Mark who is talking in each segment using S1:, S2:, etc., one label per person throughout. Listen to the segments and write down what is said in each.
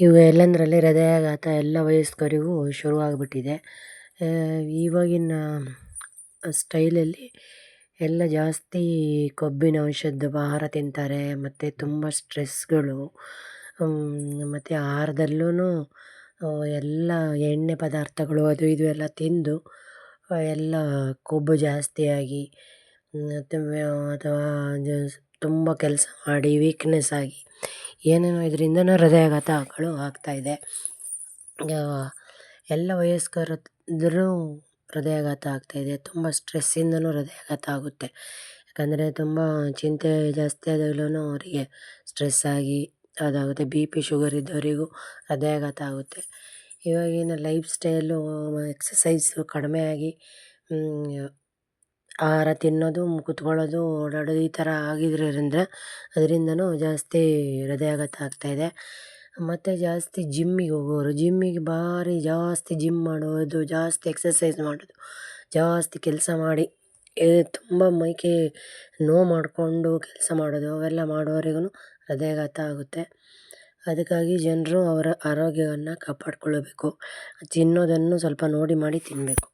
S1: ಇವು ಎಲ್ಲಂದರಲ್ಲಿ ಹೃದಯಾಘಾತ ಎಲ್ಲ ವಯಸ್ಕರಿಗೂ ಶುರುವಾಗ್ಬಿಟ್ಟಿದೆ. ಇವಾಗಿನ ಸ್ಟೈಲಲ್ಲಿ ಎಲ್ಲ ಜಾಸ್ತಿ ಕೊಬ್ಬಿನ ಅಂಶದ್ದು ಆಹಾರ ತಿಂತಾರೆ, ಮತ್ತು ತುಂಬ ಸ್ಟ್ರೆಸ್ಗಳು ಮತ್ತು ಆಹಾರದಲ್ಲೂ ಎಲ್ಲ ಎಣ್ಣೆ ಪದಾರ್ಥಗಳು ಅದು ಇದು ಎಲ್ಲ ತಿಂದು ಎಲ್ಲ ಕೊಬ್ಬು ಜಾಸ್ತಿಯಾಗಿ ಅಥವಾ ತುಂಬ ಕೆಲಸ ಮಾಡಿ ವೀಕ್ನೆಸ್ ಆಗಿ ಏನೇನೋ ಇದರಿಂದನೂ ಹೃದಯಾಘಾತಗಳು ಆಗ್ತಾಯಿದೆ ಎಲ್ಲ ವಯಸ್ಕರಿದ್ರೂ ಹೃದಯಾಘಾತ ಆಗ್ತಾಯಿದೆ ತುಂಬ ಸ್ಟ್ರೆಸ್ಸಿಂದನೂ ಹೃದಯಾಘಾತ ಆಗುತ್ತೆ. ಯಾಕಂದರೆ ತುಂಬ ಚಿಂತೆ ಜಾಸ್ತಿ ಆದಾಗ್ಲೂ ಅವರಿಗೆ ಸ್ಟ್ರೆಸ್ ಆಗಿ ಅದಾಗುತ್ತೆ. ಬಿ ಪಿ ಶುಗರ್ ಇದ್ದವರಿಗೂ ಹೃದಯಾಘಾತ ಆಗುತ್ತೆ. ಇವಾಗಿನ ಲೈಫ್ ಸ್ಟೈಲು, ಎಕ್ಸಸೈಸು ಕಡಿಮೆ ಆಗಿ ಆಹಾರ ತಿನ್ನೋದು, ಕುತ್ಕೊಳ್ಳೋದು, ಓಡಾಡೋದು ಈ ಥರ ಆಗಿದ್ರಿಂದ ಅದರಿಂದನೂ ಜಾಸ್ತಿ ಹೃದಯಾಘಾತ ಆಗ್ತಾಯಿದೆ ಮತ್ತು ಜಾಸ್ತಿ ಜಿಮ್ಮಿಗೆ ಹೋಗೋರು, ಜಿಮ್ಮಿಗೆ ಭಾರಿ ಜಾಸ್ತಿ ಜಿಮ್ ಮಾಡೋದು, ಜಾಸ್ತಿ ಎಕ್ಸಸೈಸ್ ಮಾಡೋದು, ಜಾಸ್ತಿ ಕೆಲಸ ಮಾಡಿ ತುಂಬ ಮೈಕೈ ನೋವು ಮಾಡಿಕೊಂಡು ಕೆಲಸ ಮಾಡೋದು, ಅವೆಲ್ಲ ಮಾಡೋರಿಗೂ ಹೃದಯಾಘಾತ ಆಗುತ್ತೆ. ಅದಕ್ಕಾಗಿ ಜನರು ಅವರ ಆರೋಗ್ಯವನ್ನು ಕಾಪಾಡಿಕೊಳ್ಳಬೇಕು. ತಿನ್ನೋದನ್ನು ಸ್ವಲ್ಪ ನೋಡಿ ಮಾಡಿ ತಿನ್ನಬೇಕು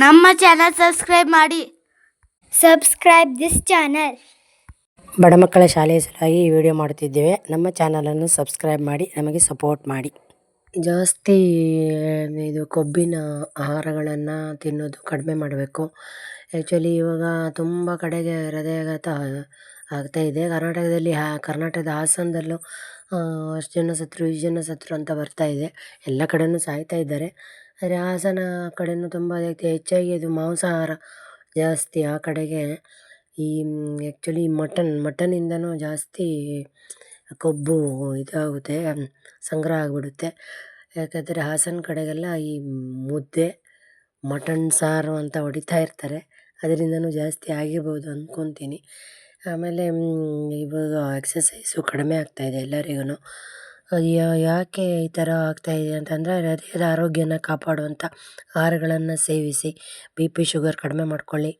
S2: ನಮ್ಮ ಚಾನಲ್ ಸಬ್ಸ್ಕ್ರೈಬ್ ಮಾಡಿ.
S3: Subscribe ದಿಸ್ ಚಾನಲ್
S1: ಬಡ ಮಕ್ಕಳ ಶಾಲೆಯ ಸಲುವಾಗಿ ಈ ವಿಡಿಯೋ ಮಾಡುತ್ತಿದ್ದೇವೆ. ನಮ್ಮ ಚಾನಲನ್ನು ಸಬ್ಸ್ಕ್ರೈಬ್ ಮಾಡಿ, ನಮಗೆ ಸಪೋರ್ಟ್ ಮಾಡಿ. ಜಾಸ್ತಿ, ಇದು ಕೊಬ್ಬಿನ ಆಹಾರಗಳನ್ನು ತಿನ್ನೋದು ಕಡಿಮೆ ಮಾಡಬೇಕು. ಆ್ಯಕ್ಚುಲಿ ಇವಾಗ ತುಂಬ ಕಡೆಗೆ ಹೃದಯಾಘಾತ ಆಗ್ತಾ ಇದೆ. ಕರ್ನಾಟಕದಲ್ಲಿ ಹಾ, ಕರ್ನಾಟಕದ ಹಾಸನದಲ್ಲೂ ಅಷ್ಟು ಜನ ಸತ್ರು, ಇಷ್ಟು ಜನ ಸತ್ರು ಅಂತ ಬರ್ತಾಯಿದೆ ಎಲ್ಲ ಕಡೆಯೂ ಸಾಯ್ತಾ ಇದ್ದಾರೆ. ಆದರೆ ಹಾಸನ ಕಡೆಯೂ ತುಂಬ ಹೆಚ್ಚಾಗಿ ಅದು ಮಾಂಸಾಹಾರ ಜಾಸ್ತಿ ಆ ಕಡೆಗೆ ಈ ಆ್ಯಕ್ಚುಲಿ ಮಟನ್ ಮಟನಿಂದಲೂ ಜಾಸ್ತಿ ಕೊಬ್ಬು ಇದಾಗುತ್ತೆ ಸಂಗ್ರಹ ಆಗಿಬಿಡುತ್ತೆ. ಯಾಕಂದರೆ ಹಾಸನ ಕಡೆಗೆಲ್ಲ ಈ ಮುದ್ದೆ ಮಟನ್ ಸಾರು ಅಂತ ಹೊಡಿತಾ ಇರ್ತಾರೆ. ಅದರಿಂದಲೂ ಜಾಸ್ತಿ ಆಗಿರ್ಬೋದು ಅಂದ್ಕೊತೀನಿ ಆಮೇಲೆ ಇವಾಗ ಎಕ್ಸಸೈಸು ಕಡಿಮೆ ಆಗ್ತಾಯಿದೆ ಎಲ್ಲರಿಗೂ ಯಾಕೆ ಈ ಥರ ಆಗ್ತಾಯಿದೆ ಅಂತಂದರೆ ಹೃದಯದ ಆರೋಗ್ಯನ ಕಾಪಾಡುವಂಥ ಆಹಾರಗಳನ್ನು ಸೇವಿಸಿ, ಬಿ ಪಿ ಶುಗರ್ ಕಡಿಮೆ ಮಾಡ್ಕೊಳ್ಳಿ.